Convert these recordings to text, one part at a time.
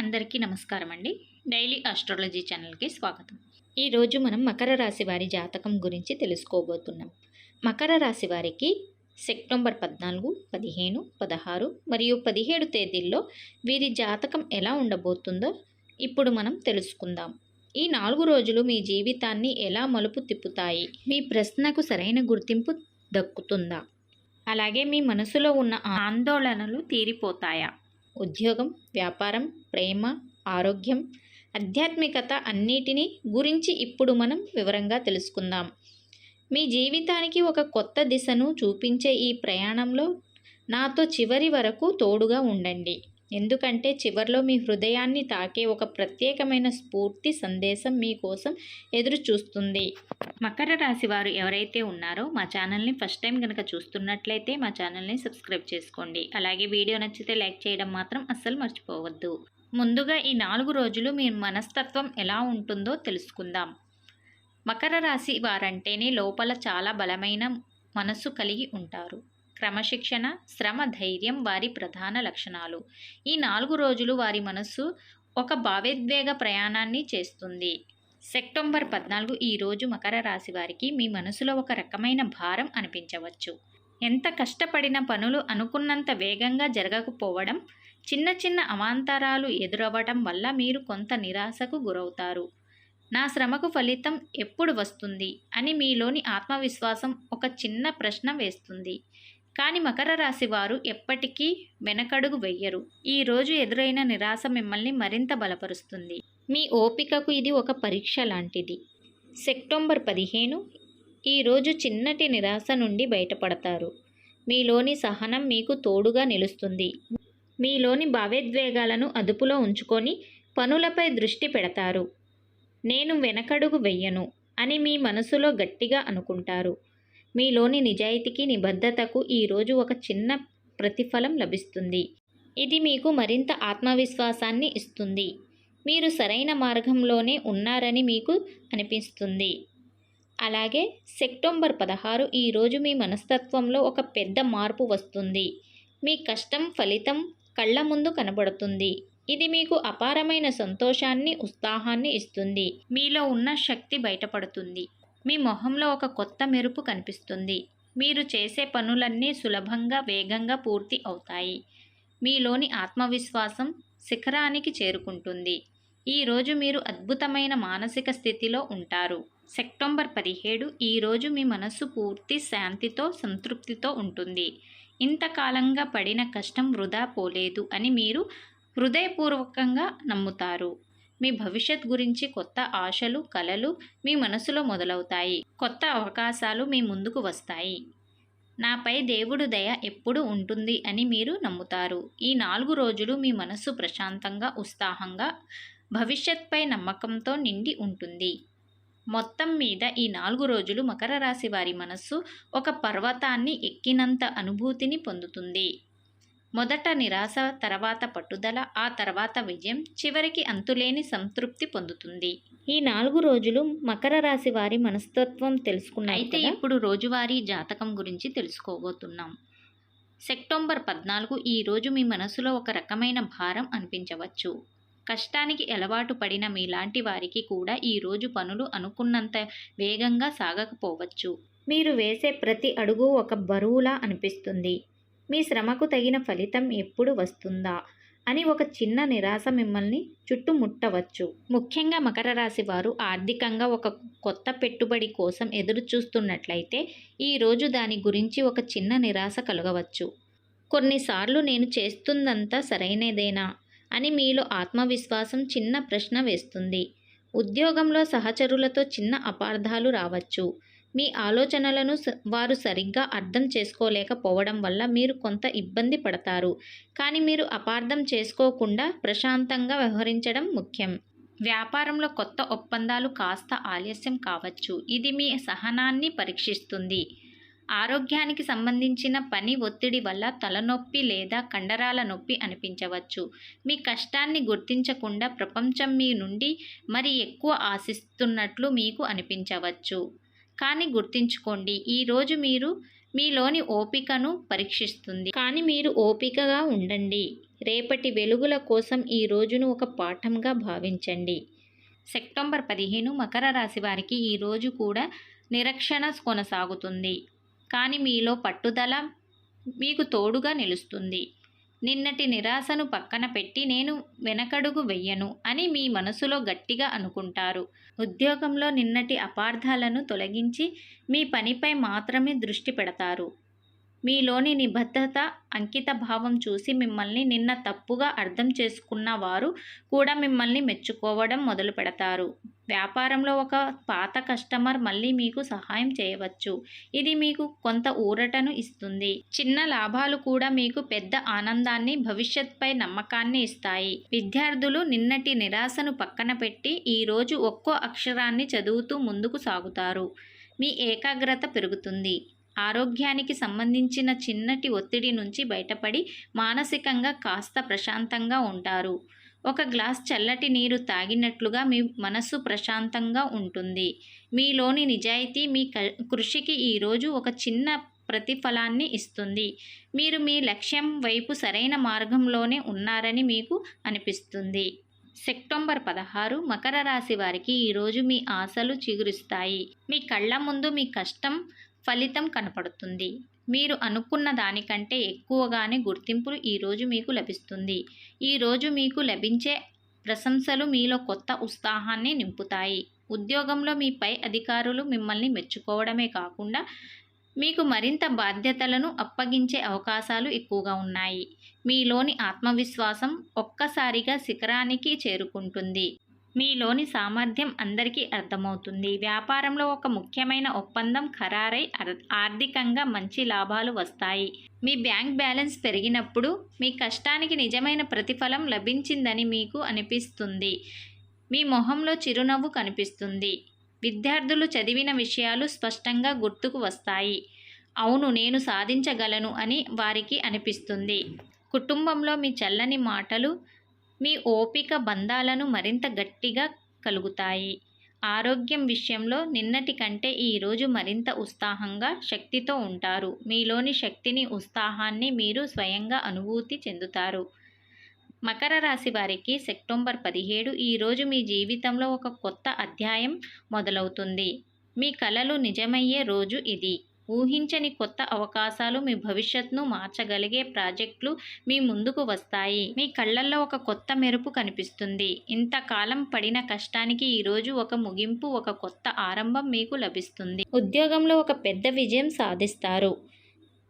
అందరికీ నమస్కారం అండి డైలీ ఆస్ట్రాలజీ ఛానల్కి స్వాగతం. ఈరోజు మనం మకర రాశి వారి జాతకం గురించి తెలుసుకోబోతున్నాం. మకర రాశి వారికి సెప్టెంబర్ పద్నాలుగు పదిహేను పదహారు మరియు పదిహేడు తేదీల్లో వీరి జాతకం ఎలా ఉండబోతుందో ఇప్పుడు మనం తెలుసుకుందాం. ఈ నాలుగు రోజులు మీ జీవితాన్ని ఎలా మలుపు తిప్పుతాయి? మీ ప్రశ్నకు సరైన గుర్తింపు దక్కుతుందా? అలాగే మీ మనసులో ఉన్న ఆందోళనలు తీరిపోతాయా? ఉద్యోగం వ్యాపారం ప్రేమ ఆరోగ్యం ఆధ్యాత్మికత అన్నిటినీ గురించి ఇప్పుడు మనం వివరంగా తెలుసుకుందాం. మీ జీవితానికి ఒక కొత్త దిశను చూపించే ఈ ప్రయాణంలో నాతో చివరి వరకు తోడుగా ఉండండి. ఎందుకంటే చివరిలో మీ హృదయాన్ని తాకే ఒక ప్రత్యేకమైన స్ఫూర్తి సందేశం మీకోసం ఎదురు చూస్తుంది. మకర రాశి వారు ఎవరైతే ఉన్నారో మా ఛానల్ని ఫస్ట్ టైం కనుక చూస్తున్నట్లయితే మా ఛానల్ని సబ్స్క్రైబ్ చేసుకోండి. అలాగే వీడియో నచ్చితే లైక్ చేయడం మాత్రం అస్సలు మర్చిపోవద్దు. ముందుగా ఈ నాలుగు రోజులు మీ మనస్తత్వం ఎలా ఉంటుందో తెలుసుకుందాం. మకర రాశి వారంటేనే లోపల చాలా బలమైన మనస్సు కలిగి ఉంటారు. క్రమశిక్షణ శ్రమ ధైర్యం వారి ప్రధాన లక్షణాలు. ఈ నాలుగు రోజులు వారి మనస్సు ఒక భావోద్వేగ ప్రయాణాన్ని చేస్తుంది. సెప్టెంబర్ పద్నాలుగు ఈ రోజు మకర రాశి వారికి మీ మనసులో ఒక రకమైన భారం అనిపించవచ్చు. ఎంత కష్టపడిన పనులు అనుకున్నంత వేగంగా జరగకపోవడం చిన్న చిన్న అవాంతరాలు ఎదురవ్వడం వల్ల మీరు కొంత నిరాశకు గురవుతారు. నా శ్రమకు ఫలితం ఎప్పుడు వస్తుంది అని మీలోని ఆత్మవిశ్వాసం ఒక చిన్న ప్రశ్న వేస్తుంది. కానీ మకర రాశి వారు ఎప్పటికీ వెనకడుగు వెయ్యరు ఈ రోజు ఎదురైన నిరాశ మిమ్మల్ని మరింత బలపరుస్తుంది. మీ ఓపికకు ఇది ఒక పరీక్ష లాంటిది. సెప్టెంబర్ పదిహేను ఈరోజు చిన్నటి నిరాశ నుండి బయటపడతారు. మీలోని సహనం మీకు తోడుగా నిలుస్తుంది. మీలోని భావోద్వేగాలను అదుపులో ఉంచుకొని పనులపై దృష్టి పెడతారు. నేను వెనకడుగు వెయ్యను అని మీ మనసులో గట్టిగా అనుకుంటారు. మీలోని నిజాయితీకి నిబద్ధతకు ఈరోజు ఒక చిన్న ప్రతిఫలం లభిస్తుంది. ఇది మీకు మరింత ఆత్మవిశ్వాసాన్ని ఇస్తుంది. మీరు సరైన మార్గంలోనే ఉన్నారని మీకు అనిపిస్తుంది. అలాగే సెప్టెంబర్ పదహారు ఈరోజు మీ మనస్తత్వంలో ఒక పెద్ద మార్పు వస్తుంది. మీ కష్టం ఫలితం కళ్ళ ముందు కనబడుతుంది. ఇది మీకు అపారమైన సంతోషాన్ని ఉత్సాహాన్ని ఇస్తుంది. మీలో ఉన్న శక్తి బయటపడుతుంది. మీ మొహంలో ఒక కొత్త మెరుపు కనిపిస్తుంది. మీరు చేసే పనులన్నీ సులభంగా వేగంగా పూర్తి అవుతాయి. మీలోని ఆత్మవిశ్వాసం శిఖరానికి చేరుకుంటుంది. ఈరోజు మీరు అద్భుతమైన మానసిక స్థితిలో ఉంటారు. సెప్టెంబర్ పదిహేడు ఈరోజు మీ మనస్సు పూర్తి శాంతితో సంతృప్తితో ఉంటుంది. ఇంతకాలంగా పడిన కష్టం వృధా పోలేదు అని మీరు హృదయపూర్వకంగా నమ్ముతారు. మీ భవిష్యత్ గురించి కొత్త ఆశలు కలలు మీ మనసులో మొదలవుతాయి. కొత్త అవకాశాలు మీ ముందుకు వస్తాయి. నాపై దేవుడు దయ ఎప్పుడు ఉంటుంది అని మీరు నమ్ముతారు. ఈ నాలుగు రోజులు మీ మనస్సు ప్రశాంతంగా ఉత్సాహంగా భవిష్యత్పై నమ్మకంతో నిండి ఉంటుంది. మొత్తం మీద ఈ నాలుగు రోజులు మకర రాశి వారి మనస్సు ఒక పర్వతాన్ని ఎక్కినంత అనుభూతిని పొందుతుంది. మొదట నిరాశ తర్వాత పట్టుదల ఆ తర్వాత విజయం చివరికి అంతులేని సంతృప్తి పొందుతుంది. ఈ నాలుగు రోజులు మకర రాశి వారి మనస్తత్వం తెలుసుకున్న అయితే ఇప్పుడు రోజువారీ జాతకం గురించి తెలుసుకోబోతున్నాం. సెప్టెంబర్ పద్నాలుగు ఈ రోజు మీ మనసులో ఒక రకమైన భారం అనిపించవచ్చు. కష్టానికి అలవాటు పడిన మీలాంటి వారికి కూడా ఈ రోజు పనులు అనుకున్నంత వేగంగా సాగకపోవచ్చు. మీరు వేసే ప్రతి అడుగు ఒక బరువులా అనిపిస్తుంది. మీ శ్రమకు తగిన ఫలితం ఎప్పుడు వస్తుందా? అని ఒక చిన్న నిరాశ మిమ్మల్ని చుట్టుముట్టవచ్చు. ముఖ్యంగా మకర రాశి వారు ఆర్థికంగా ఒక కొత్త పెట్టుబడి కోసం ఎదురు చూస్తున్నట్లయితే ఈరోజు దాని గురించి ఒక చిన్న నిరాశ కలగవచ్చు. కొన్నిసార్లు నేను చేస్తుందంతా సరైనదేనా? అని మీలో ఆత్మవిశ్వాసం చిన్న ప్రశ్న వేస్తుంది. ఉద్యోగంలో సహచరులతో చిన్న అపార్థాలు రావచ్చు. మీ ఆలోచనలను వారు సరిగ్గా అర్థం చేసుకోలేకపోవడం వల్ల మీరు కొంత ఇబ్బంది పడతారు. కానీ మీరు అపార్థం చేసుకోకుండా ప్రశాంతంగా వ్యవహరించడం ముఖ్యం. వ్యాపారంలో కొత్త ఒప్పందాలు కాస్త ఆలస్యం కావచ్చు. ఇది మీ సహనాన్ని పరీక్షిస్తుంది. ఆరోగ్యానికి సంబంధించిన పని ఒత్తిడి వల్ల తలనొప్పి లేదా కండరాల నొప్పి అనిపించవచ్చు. మీ కష్టాన్ని గుర్తించకుండా ప్రపంచం మీ నుండి మరి ఎక్కువ ఆశిస్తున్నట్లు మీకు అనిపించవచ్చు. కానీ గుర్తుంచుకోండి ఈరోజు మీరు మీలోని ఓపికను పరీక్షిస్తుంది. కానీ మీరు ఓపికగా ఉండండి. రేపటి వెలుగుల కోసం ఈ రోజును ఒక పాఠంగా భావించండి. సెప్టెంబర్ పదిహేను మకర రాశి వారికి ఈ రోజు కూడా నిరక్షణ కొనసాగుతుంది. కానీ మీలో పట్టుదల మీకు తోడుగా నిలుస్తుంది. నిన్నటి నిరాశను పక్కన పెట్టి నేను వెనకడుగు వెయ్యను అని మీ మనసులో గట్టిగా అనుకుంటారు. ఉద్యోగంలో నిన్నటి అపార్థాలను తొలగించి మీ పనిపై మాత్రమే దృష్టి పెడతారు. మీలోని నిబద్ధత అంకిత భావం చూసి మిమ్మల్ని నిన్న తప్పుగా అర్థం చేసుకున్న వారు కూడా మిమ్మల్ని మెచ్చుకోవడం మొదలు పెడతారు. వ్యాపారంలో ఒక పాత కస్టమర్ మళ్ళీ మీకు సహాయం చేయవచ్చు. ఇది మీకు కొంత ఊరటను ఇస్తుంది. చిన్న లాభాలు కూడా మీకు పెద్ద ఆనందాన్ని భవిష్యత్పై నమ్మకాన్ని ఇస్తాయి. విద్యార్థులు నిన్నటి నిరాశను పక్కన పెట్టి ఈరోజు ఒక్కో అక్షరాన్ని చదువుతూ ముందుకు సాగుతారు. మీ ఏకాగ్రత పెరుగుతుంది. ఆరోగ్యానికి సంబంధించిన చిన్నటి ఒత్తిడి నుంచి బయటపడి మానసికంగా కాస్త ప్రశాంతంగా ఉంటారు. ఒక గ్లాస్ చల్లటి నీరు తాగినట్లుగా మీ మనస్సు ప్రశాంతంగా ఉంటుంది. మీలోని నిజాయితీ మీ క- కృషికి ఈరోజు ఒక చిన్న ప్రతిఫలాన్ని ఇస్తుంది. మీరు మీ లక్ష్యం వైపు సరైన మార్గంలోనే ఉన్నారని మీకు అనిపిస్తుంది. సెప్టెంబర్ పదహారు మకర రాశి వారికి ఈరోజు మీ ఆశలు చిగురిస్తాయి. మీ కళ్ళ ముందు మీ కష్టం ఫలితం కనపడుతుంది. మీరు అనుకున్న దానికంటే ఎక్కువగానే గుర్తింపులు ఈరోజు మీకు లభిస్తుంది. ఈరోజు మీకు లభించే ప్రశంసలు మీలో కొత్త ఉత్సాహాన్ని నింపుతాయి. ఉద్యోగంలో మీ పై అధికారులు మిమ్మల్ని మెచ్చుకోవడమే కాకుండా మీకు మరింత బాధ్యతలను అప్పగించే అవకాశాలు ఎక్కువగా ఉన్నాయి. మీలోని ఆత్మవిశ్వాసం ఒక్కసారిగా శిఖరానికి చేరుకుంటుంది. మీలోని సామర్థ్యం అందరికీ అర్థమవుతుంది. వ్యాపారంలో ఒక ముఖ్యమైన ఒప్పందం ఖరారై అర్- ఆర్థికంగా మంచి లాభాలు వస్తాయి. మీ బ్యాంక్ బ్యాలెన్స్ పెరిగినప్పుడు మీ కష్టానికి నిజమైన ప్రతిఫలం లభించిందని మీకు అనిపిస్తుంది. మీ మొహంలో చిరునవ్వు కనిపిస్తుంది. విద్యార్థులు చదివిన విషయాలు స్పష్టంగా గుర్తుకు వస్తాయి. అవును నేను సాధించగలను అని వారికి అనిపిస్తుంది. కుటుంబంలో మీ చల్లని మాటలు మీ ఓపిక బంధాలను మరింత గట్టిగా కలుగుతాయి. ఆరోగ్యం విషయంలో నిన్నటి కంటే ఈరోజు మరింత ఉత్సాహంగా శక్తితో ఉంటారు. మీలోని శక్తిని ఉత్సాహాన్ని మీరు స్వయంగా అనుభూతి చెందుతారు. మకర రాశి వారికి సెప్టెంబర్ పదిహేడు ఈరోజు మీ జీవితంలో ఒక కొత్త అధ్యాయం మొదలవుతుంది. మీ కలలు నిజమయ్యే రోజు ఇది. ఊహించని కొత్త అవకాశాలు మీ భవిష్యత్ను మార్చగలిగే ప్రాజెక్టులు మీ ముందుకు వస్తాయి. మీ కళ్ళల్లో ఒక కొత్త మెరుపు కనిపిస్తుంది. ఇంతకాలం పడిన కష్టానికి ఈరోజు ఒక ముగింపు ఒక కొత్త ఆరంభం మీకు లభిస్తుంది. ఉద్యోగంలో ఒక పెద్ద విజయం సాధిస్తారు.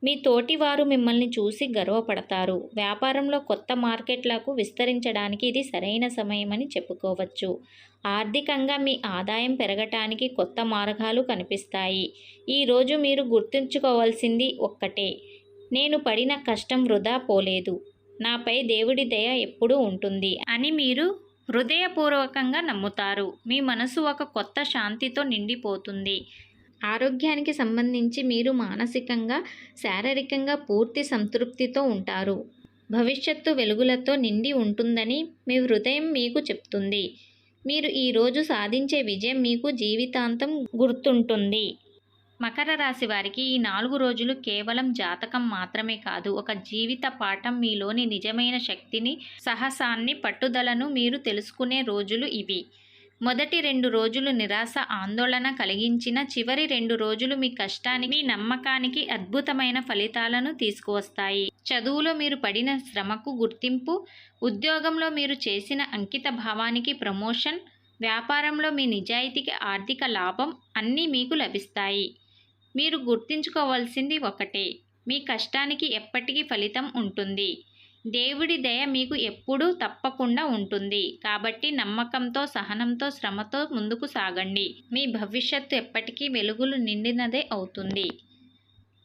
మీ తోటి వారు మిమ్మల్ని చూసి గర్వపడతారు. వ్యాపారంలో కొత్త మార్కెట్లకు విస్తరించడానికి ఇది సరైన సమయమని చెప్పుకోవచ్చు. ఆర్థికంగా మీ ఆదాయం పెరగటానికి కొత్త మార్గాలు కనిపిస్తాయి. ఈరోజు మీరు గుర్తుంచుకోవాల్సింది ఒక్కటే. నేను పడిన కష్టం వృధా పోలేదు. నాపై దేవుడి దయ ఎప్పుడూ ఉంటుంది అని మీరు హృదయపూర్వకంగా నమ్ముతారు. మీ మనసు ఒక కొత్త శాంతితో నిండిపోతుంది. ఆరోగ్యానికి సంబంధించి మీరు మానసికంగా శారీరకంగా పూర్తి సంతృప్తితో ఉంటారు. భవిష్యత్తు వెలుగులతో నిండి ఉంటుందని మీ హృదయం మీకు చెప్తుంది. మీరు ఈరోజు సాధించే విజయం మీకు జీవితాంతం గుర్తుంటుంది. మకర రాశి వారికి ఈ నాలుగు రోజులు కేవలం జాతకం మాత్రమే కాదు ఒక జీవిత పాఠం మీలోని నిజమైన శక్తిని సాహసాన్ని పట్టుదలను మీరు తెలుసుకునే రోజులు ఇవి. మొదటి రెండు రోజులు నిరాశ ఆందోళన కలిగించిన చివరి రెండు రోజులు మీ కష్టానికి మీ నమ్మకానికి అద్భుతమైన ఫలితాలను తీసుకువస్తాయి. చదువులో మీరు పడిన శ్రమకు గుర్తింపు ఉద్యోగంలో మీరు చేసిన అంకిత భావానికి ప్రమోషన్ వ్యాపారంలో మీ నిజాయితీకి ఆర్థిక లాభం అన్నీ మీకు లభిస్తాయి. మీరు గుర్తుంచుకోవాల్సింది ఒకటే మీ కష్టానికి ఎప్పటికీ ఫలితం ఉంటుంది. దేవుడి దయ మీకు ఎప్పుడూ తప్పకుండా ఉంటుంది. కాబట్టి నమ్మకంతో సహనంతో శ్రమతో ముందుకు సాగండి. మీ భవిష్యత్తు ఎప్పటికీ వెలుగులు నిండినదే అవుతుంది.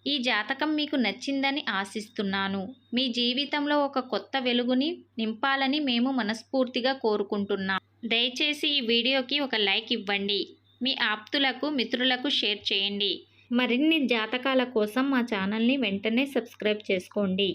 ఈ జాతకం మీకు నచ్చిందని ఆశిస్తున్నాను. మీ జీవితంలో ఒక కొత్త వెలుగుని నింపాలని మేము మనస్ఫూర్తిగా కోరుకుంటున్నాం. దయచేసి ఈ వీడియోకి ఒక లైక్ ఇవ్వండి. మీ ఆప్తులకు మిత్రులకు షేర్ చేయండి. మరిన్ని జాతకాల కోసం మా ఛానల్ని వెంటనే సబ్స్క్రైబ్ చేసుకోండి.